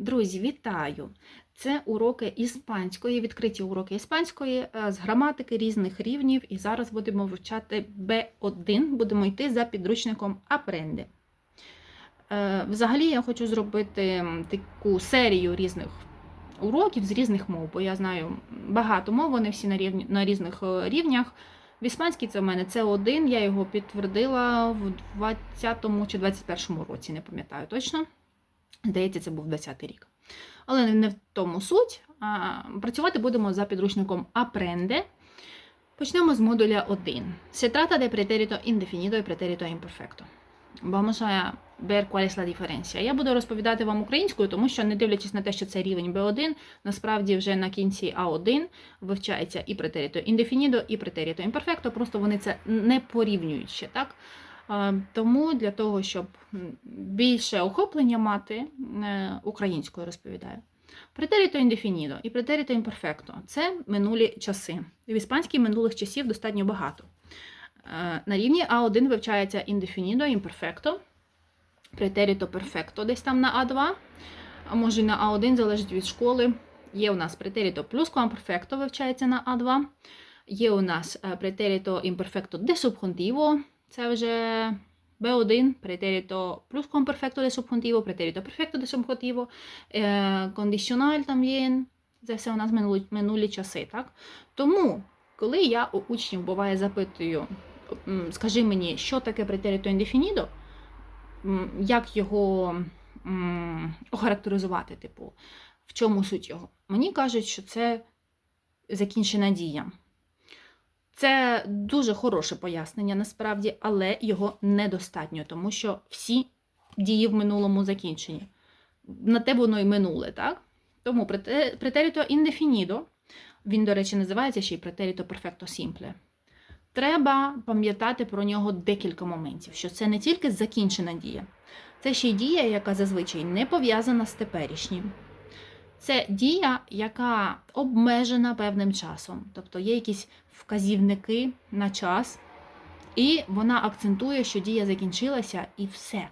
Друзі, вітаю! Це уроки іспанської, відкриті уроки іспанської е, з граматики різних рівнів. І зараз будемо вивчати B1, будемо йти за підручником Апренде. Е, Взагалі я хочу зробити таку серію різних уроків з різних мов, бо я знаю багато мов, вони всі на, рівні, на різних е, рівнях. В іспанській це в мене це один, я його підтвердила в 20-му чи 21-му році, не пам'ятаю точно. Здається, це був 20-й рік. Але не- в тому суть. Працювати будемо за підручником Aprende. Почнемо з модуля 1. Se trata de pretérito indefinido y pretérito imperfecto. Vamos a ver cuál es la diferencia. Я буду розповідати вам українською, тому що, не дивлячись на те, що це рівень B1, насправді вже на кінці А1 вивчається і претеріто індефінідо, і претеріто імперфекто, просто вони це не порівнюють ще, так? Тому для того, щоб більше охоплення мати, е, українською розповідаю. Претеріто індефінідо і претеріто імперфекто це минулі часи. В іспанській минулих часів достатньо багато. Е, На рівні А1 вивчається індефінідо, імперфекто, претеріто перфекто десь там на А2, а може на А1 залежить від школи. Є у нас претеріто плюс перфекто вивчається на А2. Є у нас претеріто імперфекто де субхунтіво, це вже B1, претеріто плюс перфекто де субхунтіво, претеріто перфекто де субхунтіво, кондиціональ también, це все у нас минулі, минулі часи, так? Тому, коли я у учнів буває запитую, скажи мені, що таке претеріто індефінідо, як його охарактеризувати, типу, в чому суть його? Мені кажуть, що це закінчена дія. Це дуже хороше пояснення насправді, але його недостатньо, тому що всі дії в минулому закінчені. На те воно і минуле, так? Тому прете- претеріто індефінідо, він, до речі, називається ще й претеріто перфекто сімпле. Треба пам'ятати про нього декілька моментів, що це не тільки закінчена дія, це ще й дія, яка зазвичай не пов'язана з теперішнім. Це дія, яка обмежена певним часом, тобто є якісь вказівники на час, і вона акцентує, що дія закінчилася, і все.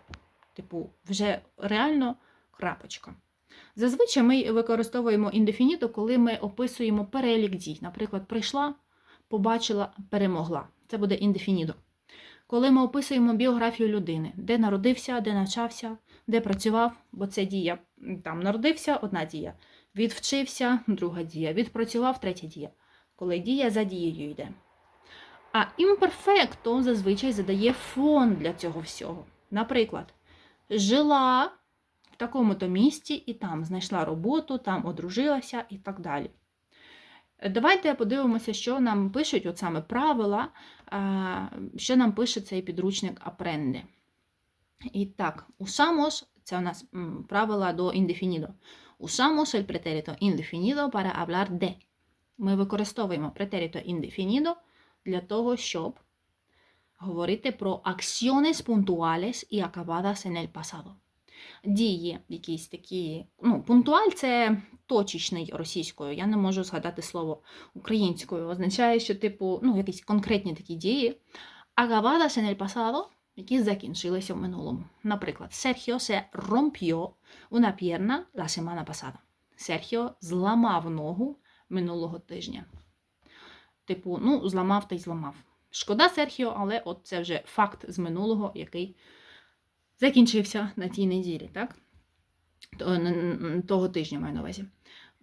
Типу, вже реально крапочка. Зазвичай ми використовуємо індефініто, коли ми описуємо перелік дій. Наприклад, прийшла, побачила, перемогла. Це буде індефінідо. Коли ми описуємо біографію людини, де народився, де навчався, де працював, бо це дія там народився, одна дія. Відвчився, друга дія. Відпрацював, третя дія. Коли дія за дією йде. А імперфекто зазвичай задає фон для цього всього. Наприклад, жила в такому-то місті і там знайшла роботу, там одружилася і так далі. Давайте подивимося, що нам пишуть, от саме правила, що нам пише цей підручник Апренде. І так, usamos, це у нас правила до індефінідо. Usamos el pretérito indefinido para hablar de. Ми використовуємо претеріто індефінідо для того, щоб говорити про acciones puntuales y acabadas en el pasado. Дії, якісь такі. Ну, пунктуаль це точечний російською. Я не можу згадати слово українською. Означає, що, типу, ну, якісь конкретні такі дії. Acabadas en el pasado, які закінчилися в минулому. Наприклад, Sergio se rompió una pierna la semana pasada. Серхіо зламав ногу минулого тижня. Типу, ну, зламав та й зламав. Шкода Серхіо, але от це вже факт з минулого, який закінчився на тій неділі, так? Того тижня маю на увазі.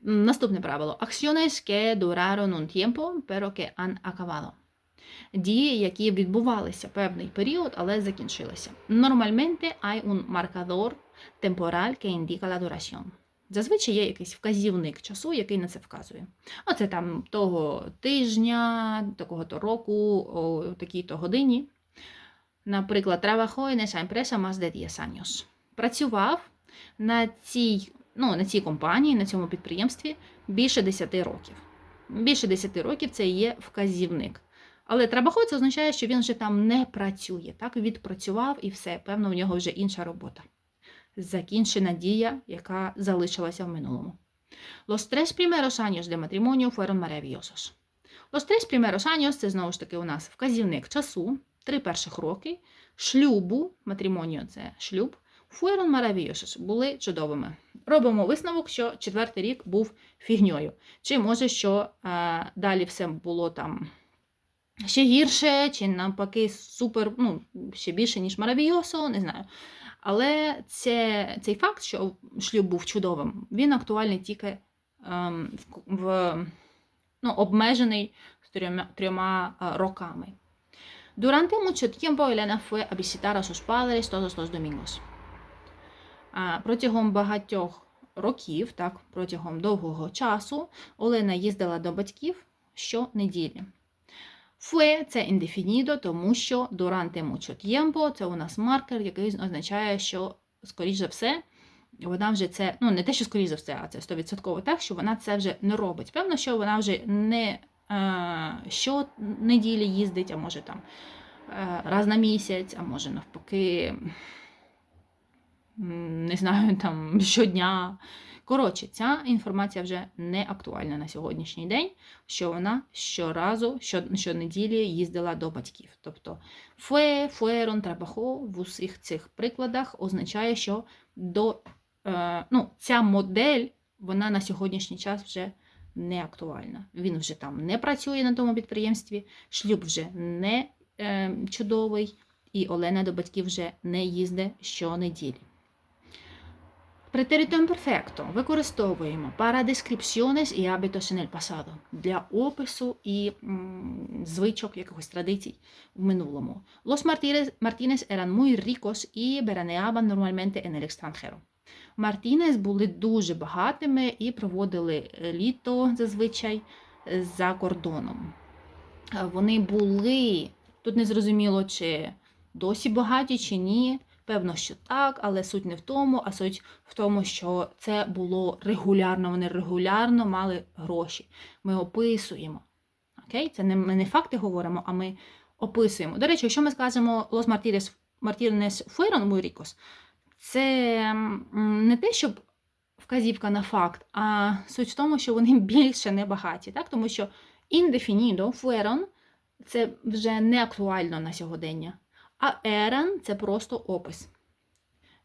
Наступне правило: Acciones que duraron un tiempo, pero que han acabado. Дії, які відбувалися певний період, але закінчилися. Normalmente hay un marcador temporal que indica la duración. Зазвичай є якийсь вказівник часу, який на це вказує. Оце там того тижня, такого-то року, о такій-то годині. Наприклад, trabajó en esa empresa más de 10 años. Працював на цій, ну, на цій компанії, на цьому підприємстві більше 10 років. Більше 10 років це є вказівник. Але трабахой це означає, що він вже там не працює. Так, відпрацював і все. Певно, у нього вже інша робота. Закінчена дія, яка залишилася в минулому. Los tres primeros años de matrimonio fueron maravillosos. Los tres primeros años – це знову ж таки у нас вказівник часу, три перших роки, шлюбу, матримоніо – це шлюб, fueron maravillosos – були чудовими. робимо висновок, що четвертий рік був фігньою. Чи може, що е, далі все було там ще гірше, чи навпаки супер, ну, ще більше, ніж Маравійосо, не знаю. Але це, цей факт, що шлюб був чудовим, він актуальний тільки ем, в, в ну, обмежений трьома, трьома е, роками. Durante mucho tiempo Elena fue a visitar a sus padres todos los domingos. А, Протягом багатьох років, так, протягом довгого часу, Олена їздила до батьків щонеділі. Fue – це індефінідо, тому що durante mucho tiempo – це у нас маркер, який означає, що, скоріш за все, вона вже це, ну не те, що скоріш за все, а це 100% так, що вона це вже не робить. Певно, що вона вже не е, щонеділі їздить, а може там е, раз на місяць, а може навпаки, не знаю, там щодня. Коротше, ця інформація вже не актуальна на сьогоднішній день, що вона щоразу, що, щонеділі їздила до батьків. Тобто fue, fueron, trabajó в усіх цих прикладах означає, що до, е, ну, ця модель вона на сьогоднішній час вже не актуальна. Він вже там не працює на тому підприємстві, шлюб вже не е, чудовий, і Олена до батьків вже не їздить щонеділі. Претерито imperfecto використовуємо para descripciones y hábitos en el pasado для опису і м, звичок якихось традицій в минулому. Los Martínez, eran muy ricos y veraneaban normalmente en el extranjero. Мартінес були дуже багатими і проводили літо зазвичай за кордоном. Е, Вони були, тут не зрозуміло, чи досі багаті, чи ні. Певно, що так, але суть не в тому, а суть в тому, що це було регулярно. Вони регулярно мали гроші. Ми описуємо. Окей? Це не, ми не факти говоримо, а ми описуємо. До речі, якщо ми скажемо Los Martires, Martires fueron ricos, це не те, щоб вказівка на факт, а суть в тому, що вони більше не багаті. Так? Тому що indefinido, fueron – це вже не актуально на сьогодення. А еран це просто опис.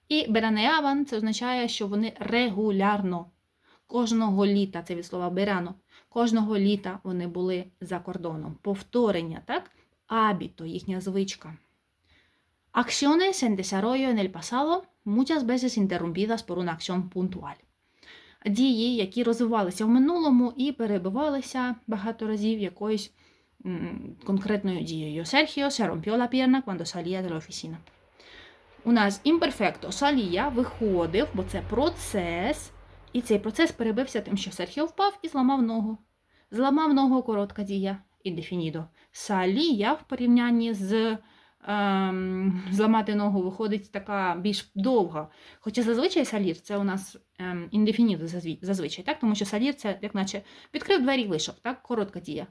І беранеаван це означає, що вони регулярно, кожного літа, це від слова берано, кожного літа вони були за кордоном. Повторення, так? Абіто, їхня звичка. Acciones en desarrollo en el pasado, muchas veces interrumpidas. Дії, які розвивалися в минулому і перебивалися багато разів якоюсь конкретною дією. Серхіо se rompió la pierna cuando salía de la oficina. У нас імперфекто салія виходив, бо це процес, і цей процес перебився тим, що Серхіо впав і зламав ногу. Зламав ногу коротка дія індефінідо. Салія в порівнянні з ем, зламати ногу виходить така більш довга. Хоча зазвичай салір це у нас ем, індефінідо зазвичай, так? тому що салір це як наче відкрив двері і вийшов, так? коротка дія.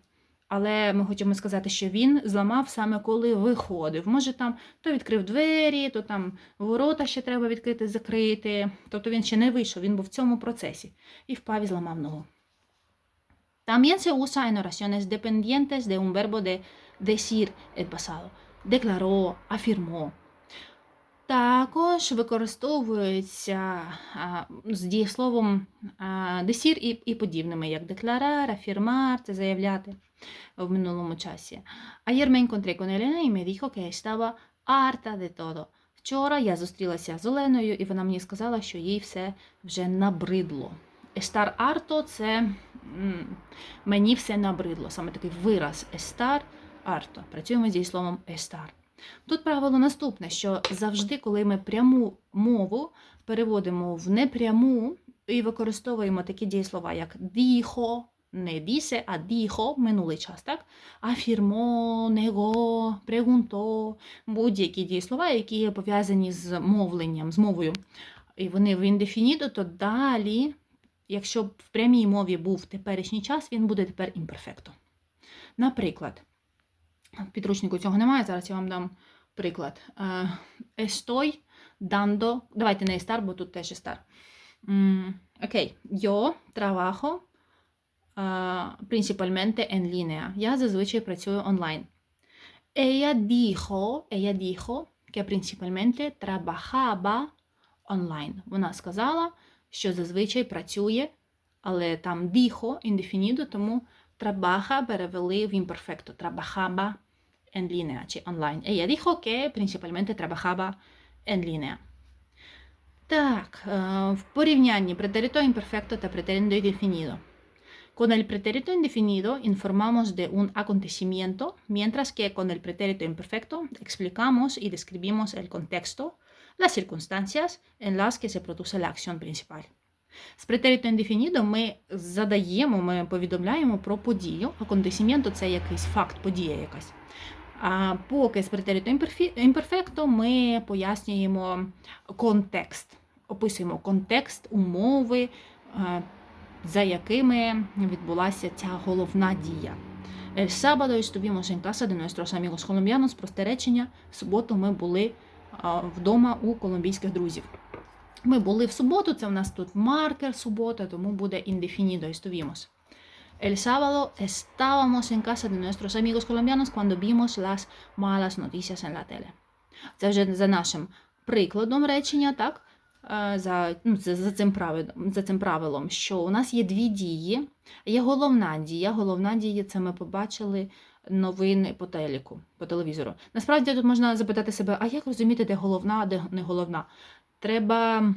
Але ми хочемо сказати, що він зламав саме коли виходив. Може, там то відкрив двері, то там ворота ще треба відкрити, закрити. Тобто він ще не вийшов, він був в цьому процесі і впав і зламав ногу. También se usa en oraciones dependientes de un verbo de decir el pasado. Declaró, afirmó. Також використовується а, з дієсловом а, десір і, і подібними, як декларар, афірмар, це заявляти в минулому часі. Ayer me encontré con Elena y me dijo que estaba harta de todo. Вчора я зустрілася з Оленою, і вона мені сказала, що їй все вже набридло. Estar harto – це мені все набридло. Саме такий вираз estar harto. Працюємо з дієсловом estar. Тут правило наступне, що завжди, коли ми пряму мову переводимо в непряму і використовуємо такі дієслова, як діхо, не дісе, а діхо, минулий час, так? Афірмо, него, прегунто, будь-які дієслова, які пов'язані з мовленням, з мовою. І вони в індефінідо, то далі, якщо б в прямій мові був теперішній час, він буде тепер імперфекто. Наприклад, в підручнику цього немає, зараз я вам дам приклад. Е, Estoy dando, давайте не estar, бо тут теж estar. М, Окей, yo trabajo principalmente en línea. Я зазвичай працюю онлайн. Ella dijo, ella dijo que principalmente trabajaba online. Вона сказала, що зазвичай працює, але там dijo, індефінідо, тому trabaja перевели в імперфекто. Trabajaba en línea чи онлайн. Ella dijo que principalmente trabajaba en línea. Так, е, в порівнянні претерито imperfecto та претерito indefinido. Con el pretérito indefinido informamos de un acontecimiento, mientras que con el pretérito imperfecto explicamos y describimos el contexto, las circunstancias en las que se produce la acción principal. З претерито indefinido ми задаємо, ми повідомляємо про подію. Аконтесімєнто це якийсь факт, подія якась. А поки з претерито імперфекто ми пояснюємо контекст, описуємо контекст, умови, е, за якими відбулася ця головна дія. El sábado estuvimos en casa de nuestros amigos colombianos. Просте речення. В суботу ми були вдома у колумбійських друзів. Ми були в суботу, це у нас тут маркер субота, тому буде indefinido estuvimos. El sábado estábamos en casa de nuestros amigos colombianos cuando vimos las malas noticias en la tele. Це вже за нашим прикладом речення, так? Е, За, ну, це, за, цим правилом, за цим правилом, що у нас є дві дії. Є головна дія. Головна дія це ми побачили новини по телеку, по телевізору. Насправді тут можна запитати себе, а як розуміти, де головна, а де не головна? Треба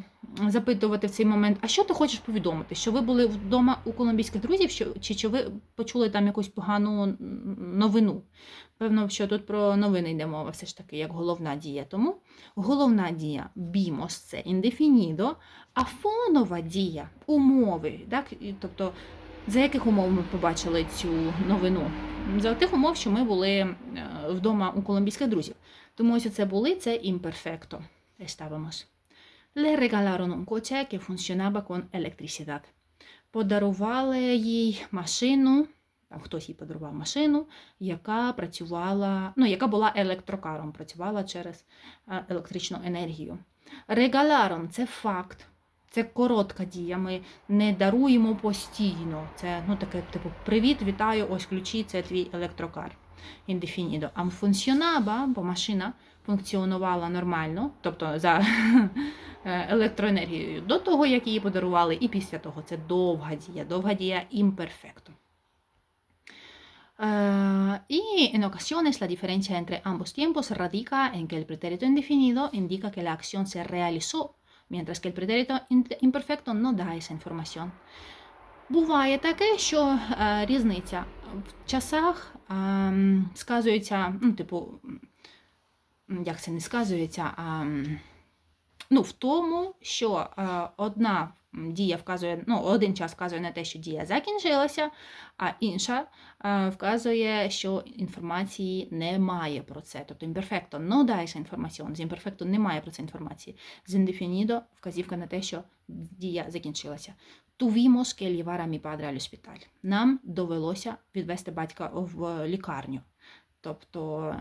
запитувати в цей момент, а що ти хочеш повідомити? Що ви були вдома у колумбійських друзів, що, чи, чи ви почули там якусь погану новину? Певно, що тут про новини йде мова, все ж таки, як головна дія. Тому головна дія бімос це індефінідо, а фонова дія умови. Так? Тобто, за яких умов ми побачили цю новину? За тих умов, що ми були е, вдома у колумбійських друзів. Тому ось це були це імперфекто. Estábamos. Le regalaron un coche que funcionaba con electricidad. Подарували їй машину, там хтось їй подарував машину, яка працювала, ну, яка була електрокаром, працювала через е, електричну енергію. Регаларом це факт, це коротка дія. Ми не даруємо постійно. Це ну, таке, типу, привіт, вітаю, ось ключі, це твій електрокар. Індефінідо. А функціонава, бо машина функціонувала нормально, тобто за електроенергією до того, як її подарували, і після того це довга дія, довга дія імперфекто. Eh, y en ocasiones la diferencia entre ambos tiempos radica en que el pretérito indefinido indica que la acción se realizó, mientras que el pretérito imperfecto no da esa información. Буває таке, що е, різниця в часах е, м, сказується, ну, типу, як це не сказується, а м, ну, в тому, що е, одна дія вказує, ну, один час вказує на те, що дія закінчилася, а інша е, вказує, що інформації немає про це. Тобто імперфекто no da esa з імперфекто немає про це інформації. З індефінідо вказівка на те, що дія закінчилася. Tuvimos que llevar a mi. Нам довелося відвести батька в лікарню. Тобто,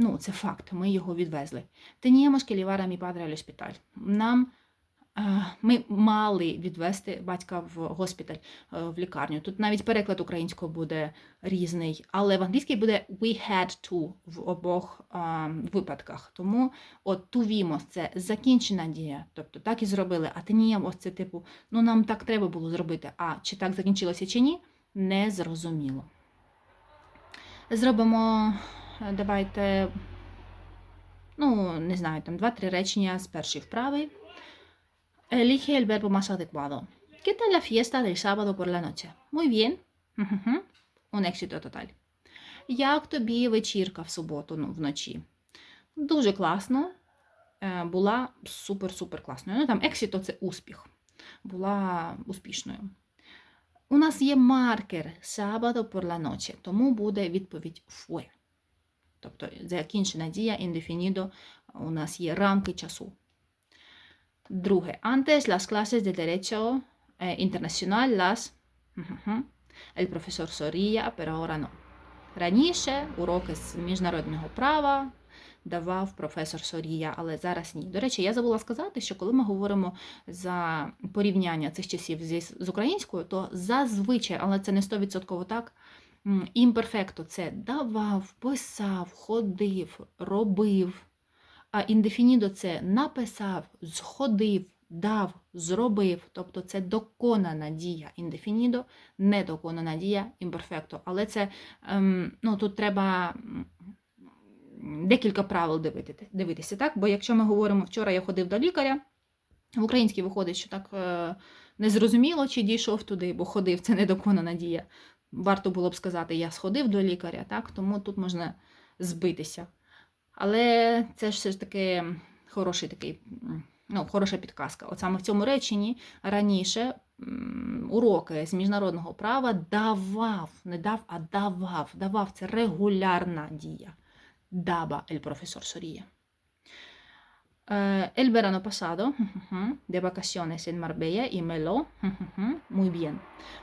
ну, це факт, ми його відвезли. Que llevar a mi padre. Нам е, ми мали відвести батька в госпіталь, е, в лікарню. Тут навіть переклад українською буде різний, але в англійській буде we had to в обох е, випадках. Тому от tuvimos – це закінчена дія, тобто так і зробили, а teníamos – це типу, ну нам так треба було зробити, а чи так закінчилося чи ні, не зрозуміло. Зробимо, давайте, ну, не знаю, там два-три речення з першої вправи. Elige el verbo más adecuado. ¿Qué tal la fiesta del sábado por la noche? Muy bien. Un éxito total. Як тобі вечірка в суботу ну, вночі? Дуже класно. Е, Була супер-супер класною. Ну, там ексіто це успіх. Була успішною. У нас є маркер sábado por la noche, тому буде відповідь fue. Тобто закінчена дія indefinido, у нас є рамки часу. Друге. Antes las clases de derecho eh, internacional las. El profesor Sorilla, pero ahora no. Раніше уроки з міжнародного права давав професор Сорія, але зараз ні. До речі, я забула сказати, що коли ми говоримо за порівняння цих часів з українською, то зазвичай, але це не 100% так, імперфекто це давав, писав, ходив, робив. А індефінідо це написав, сходив, дав, зробив, тобто це доконана дія індефінідо, недоконана дія імперфекто. Але це ем, ну, тут треба декілька правил дивитися, так? Бо якщо ми говоримо, вчора я ходив до лікаря, в українській виходить, що так е, незрозуміло, чи дійшов туди, бо ходив, це недоконана дія. Варто було б сказати, я сходив до лікаря, так? тому тут можна збитися. Але це ж все ж таки хороший такий, ну, хороша підказка. От саме в цьому реченні раніше уроки з міжнародного права давав, не дав, а давав. Давав це регулярна дія. Daba el profesor Soria. Eh, el verano pasado, ujú, de vacaciones en Marbella y Melo, ujú, muy bien.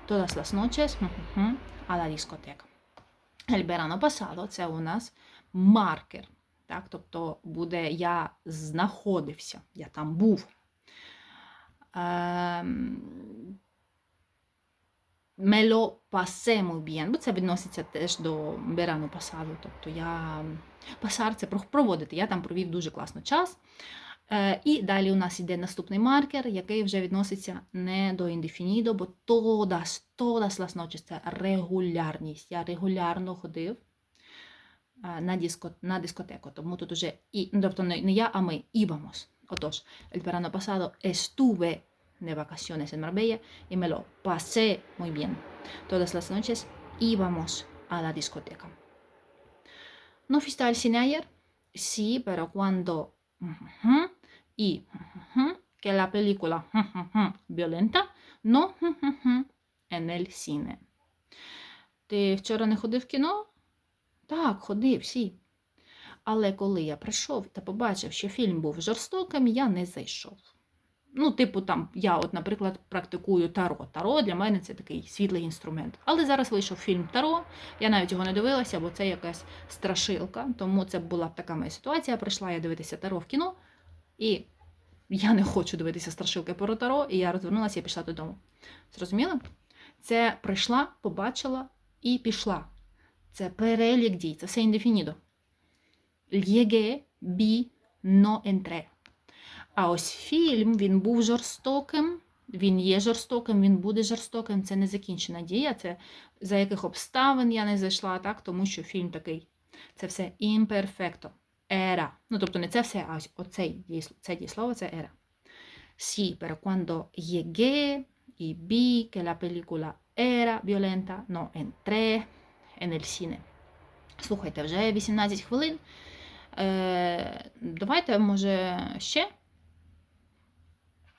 Todas las noches ujú, a la discoteca. El verano pasado це у нас маркер. Так? Тобто буде я знаходився, я там був. Ем, Мело пасе muy бо це відноситься теж до верану пасаду. Тобто я пасар це проводити. Я там провів дуже класно час. Е, і далі у нас йде наступний маркер, який вже відноситься не до індефінідо, бо todas, todas las це регулярність. Я регулярно ходив е, на, диско, на дискотеку. Тому тут уже і, ну, тобто не я, а ми íbamos. Отож, el verano pasado estuve de vacaciones en Marbella y me lo pasé muy bien. Todas las noches íbamos a la discoteca. ¿No fuiste al cine ayer? Sí, pero cuando... ujú, y ujú, que la película ujú, violenta, no en el cine. Ти вчора не ходив в кіно? Так, ходив, всі. Але коли я прийшов та побачив, що фільм був жорстоким, я не зайшов. Ну, типу, там, я, от, наприклад, практикую таро. Таро для мене це такий світлий інструмент. Але зараз вийшов фільм Таро. Я навіть його не дивилася, бо це якась страшилка. Тому це була така моя ситуація. Прийшла я дивитися таро в кіно, і я не хочу дивитися страшилки про таро, і я розвернулася і пішла додому. Зрозуміли? Це прийшла, побачила і пішла. Це перелік дій, це все індефінідо. Llegué, vi, no entré. А ось фільм він був жорстоким, він є жорстоким, він буде жорстоким. Це не закінчена дія, це за яких обставин я не зайшла, так, тому що фільм такий. Це все імперфекто. Era. Ну, тобто не це все, а ось дієсло- це дієслово це era. Sí, pero cuando llegué y vi que la película era violenta, no entré en el cine. Слухайте, вже 18 хвилин. Е, давайте, може, ще.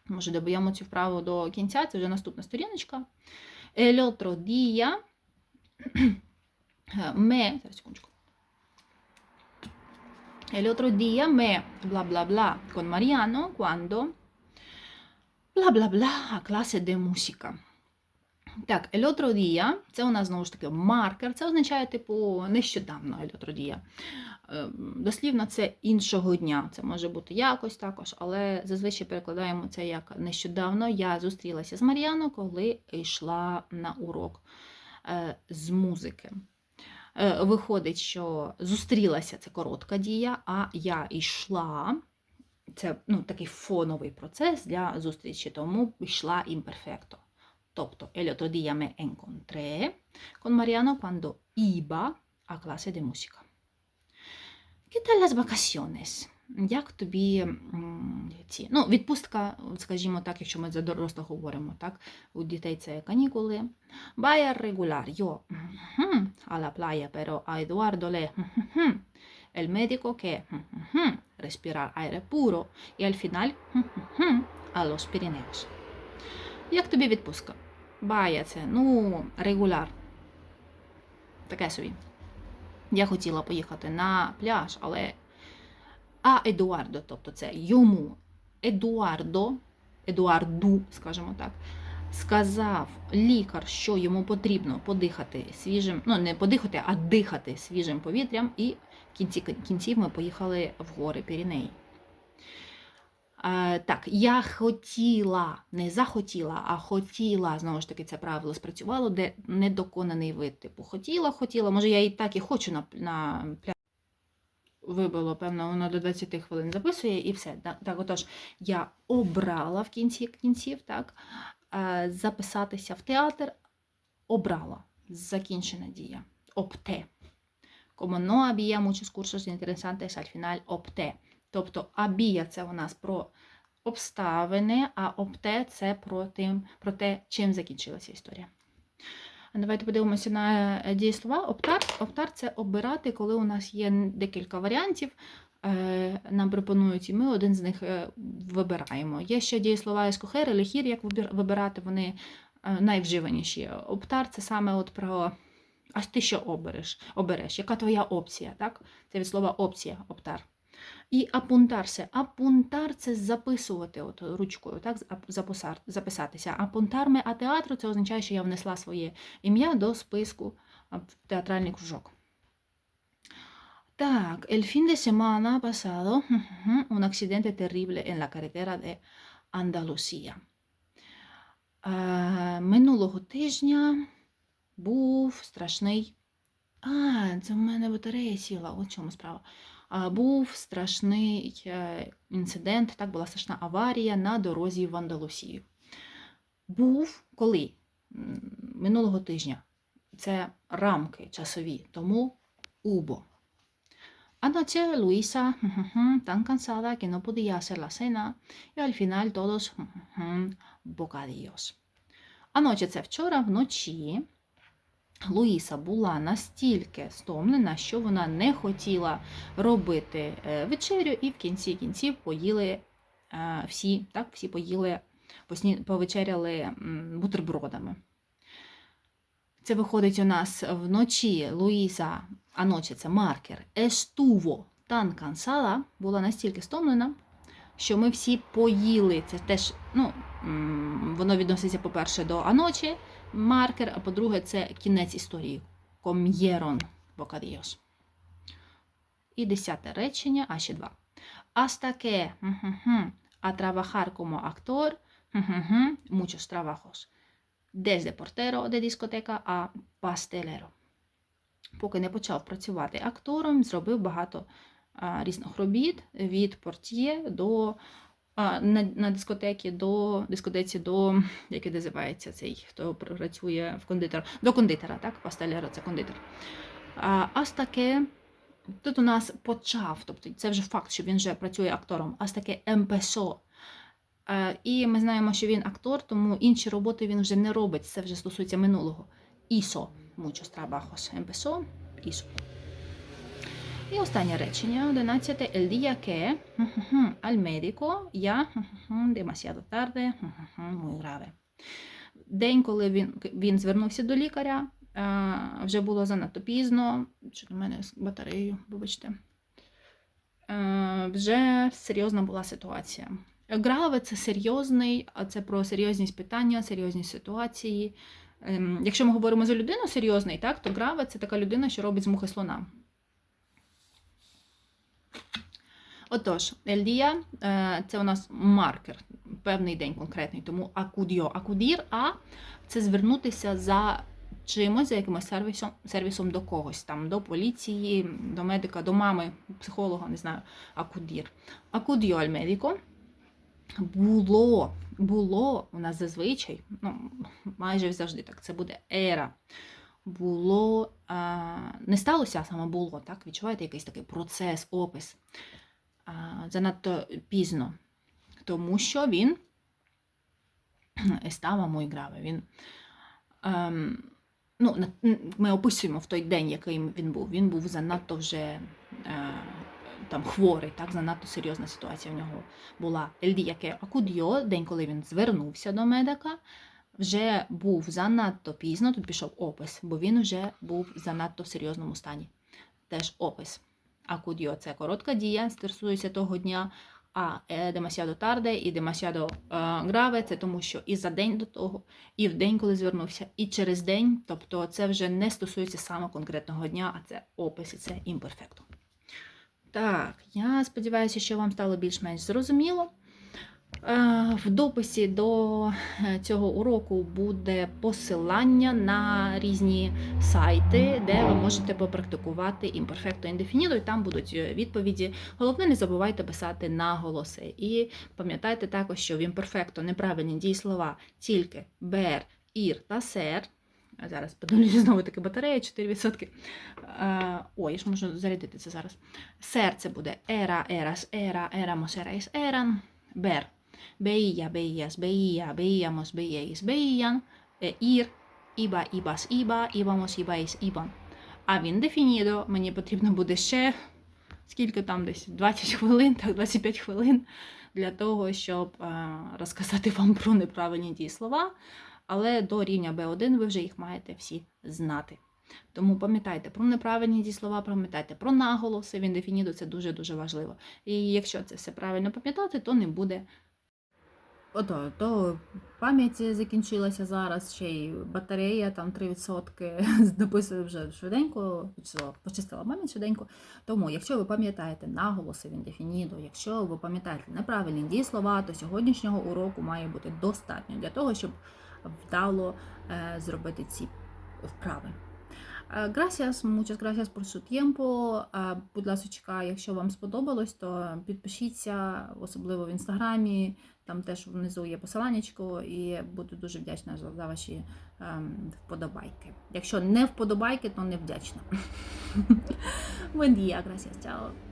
Може, доб'ємо цю вправу до кінця, це вже наступна сторіночка. Día me. Зараз, секундочку. El otro día me bla bla bla con Mariano cuando bla bla bla a. Так, día, це у нас знову ж таки маркер, це означає, типу, нещодавно día. Е, Дослівно це іншого дня. Це може бути якось також, але зазвичай перекладаємо це як нещодавно. Я зустрілася з Мар'яно, коли йшла на урок е, з музики. Е, Виходить, що зустрілася це коротка дія, а я йшла. Це ну, такий фоновий процес для зустрічі, тому йшла імперфекто. Тобто, el otro día me encontré con Mariano cuando iba a clase. ¿Qué tal las? Як тобі ці? Ну, відпустка, скажімо так, якщо ми за дорослих говоримо, так? У дітей це канікули. Vaya regular, yo ujú, playa, pero a Eduardo le el médico que respirar aire puro y al final a los Pirineos. Як тобі відпустка? Бая це, ну, регуляр. Таке собі. Я хотіла поїхати на пляж, але. А Едуардо, тобто це йому. Едуардо, Едуарду, скажімо так, сказав лікар, що йому потрібно подихати свіжим, ну не подихати, а дихати свіжим повітрям, і в кінці кінців ми поїхали в гори Пірінеї. Е, так, я хотіла, не захотіла, а хотіла, знову ж таки, це правило спрацювало, де недоконаний вид. Типу, хотіла, хотіла, може, я і так і хочу на, на вибило, певно, воно до 20 хвилин записує і все. Так, так отож, я обрала в кінці кінців, так, е, записатися в театр, обрала. Закінчена дія. Опте. Como no había muchos cursos interesantes, al final opté. Тобто абія це у нас про обставини, а опте це про, тим, про те, чим закінчилася історія. Давайте подивимося на е, дієслова. Оптар. Оптар це обирати, коли у нас є декілька варіантів. е, Нам пропонують, і ми один з них е, вибираємо. Є ще дієслова ескохер, елехір, як вибирати, вони найвживаніші. Оптар це саме от про. А ти що обереш? обереш? Яка твоя опція? Так? Це від слова опція, оптар. І апунтарсе. Апунтар це записувати от, ручкою, так? записатися. Апунтарме а театру це означає, що я внесла своє ім'я до списку в театральний кружок. Так, el fin de semana pasado un accidente terrible en la carretera de Andalucía. Е, минулого тижня був страшний. А, це в мене батарея сіла, от чому справа. Був страшний е, інцидент, так була страшна аварія на дорозі в Андалусію. Був коли? Минулого тижня. Це рамки часові, тому убо. Anoche Luisa, tan cansada que no podía hacer la cena, y al final todos bocadillos. Anoche це вчора вночі. Луїса була настільки стомлена, що вона не хотіла робити е, вечерю, і в кінці кінців поїли е, всі, так, всі поїли, повечеряли бутербродами. Це виходить у нас вночі Луїса, а ночі це маркер, estuvo tan cansada, була настільки стомлена, що ми всі поїли. Це теж, ну, воно відноситься, по-перше, до аночі, маркер, а по-друге, це кінець історії. Comieron bocadillos. І десяте речення, а ще два. Ujujú, a trabajar como actor, muchos trabajos. Desde portero de discoteca a pastelero. Поки не почав працювати актором, зробив багато а, різних робіт від портьє до на, на дискотекі до дискотеці до як і називається цей, хто працює в кондитер, до кондитера, так? Пастелера це кондитер. А, аж таке. Тут у нас почав, тобто це вже факт, що він вже працює актором, аж таке МПСО. Е, І ми знаємо, що він актор, тому інші роботи він вже не робить. Це вже стосується минулого. Ісо. Muchos trabajos. Empezó. Ісо. І останнє речення, 11. El día que al médico ya demasiado tarde, muy grave. День, коли він, він звернувся до лікаря, е, вже було занадто пізно. Що до мене з батареєю, вибачте. Е, Вже серйозна була ситуація. Граве це серйозний, а це про серйозність питання, серйозні ситуації. Ем, Якщо ми говоримо за людину серйозний, так, то граве це така людина, що робить з мухи слона. Отож, Ельдія це у нас маркер, певний день конкретний, тому акудіо. Акудір, а це звернутися за чимось, за якимось сервісом, сервісом до когось, там, до поліції, до медика, до мами, психолога, не знаю, акудір. Акудіо аль медико. Було, було у нас зазвичай, ну, майже завжди так, це буде ера. Було, а, не сталося, а саме було, так? Відчуваєте якийсь такий процес, опис занадто пізно, тому що він estaba muy grave. Він, ем, ну, ми описуємо в той день, який він був. Він був занадто вже е, там, хворий, так, занадто серйозна ситуація в нього була. El día день, коли він звернувся до медика, вже був занадто пізно, тут пішов опис, бо він вже був в занадто серйозному стані. Теж опис. Акудіо це коротка дія, стосується того дня, а демасіадо тарде і демасіадо граве, це тому, що і за день до того, і в день, коли звернувся, і через день. Тобто це вже не стосується саме конкретного дня, а це опис, і це імперфекту. Так, я сподіваюся, що вам стало більш-менш зрозуміло. Е, В дописі до е, цього уроку буде посилання на різні сайти, де ви можете попрактикувати імперфекто індефінідо, і там будуть е, відповіді. Головне, не забувайте писати наголоси. І пам'ятайте також, що в імперфекто неправильні дієслова тільки бер, ір та сер. А зараз подивлюся знову таки батарея 4%. Е, Ой, я ж можу зарядити це зараз. Сер це буде ера, ерас, ера, ерамос, еrais, еран. Бер Veía, veías, veía, veíamos, veíais, veían, е, ir, iba, ibas, iba, íbamos, ibais, iban. А він дефінідо, мені потрібно буде ще скільки там десь 20 хвилин, так 25 хвилин для того, щоб розказати вам про неправильні дієслова. Але до рівня B1 ви вже їх маєте всі знати. Тому пам'ятайте про неправильні дієслова, пам'ятайте про наголоси, він дефінідо це дуже-дуже важливо. І якщо це все правильно пам'ятати, то не буде Ото, то пам'ять закінчилася зараз, ще й батарея, там 3%, дописую вже швиденько, почистила, пам'ять швиденько. Тому, якщо ви пам'ятаєте наголоси він дефінідо, якщо ви пам'ятаєте неправильні дієслова, то сьогоднішнього уроку має бути достатньо для того, щоб вдало е, зробити ці вправи. Е, Gracias, muchas gracias por su tiempo. Е, Будь ласка, якщо вам сподобалось, то підпишіться, особливо в інстаграмі. Там теж внизу є посиланнячко, і буду дуже вдячна за ваші ем, вподобайки. Якщо не вподобайки, то не вдячна. Buen día, gracias, chao.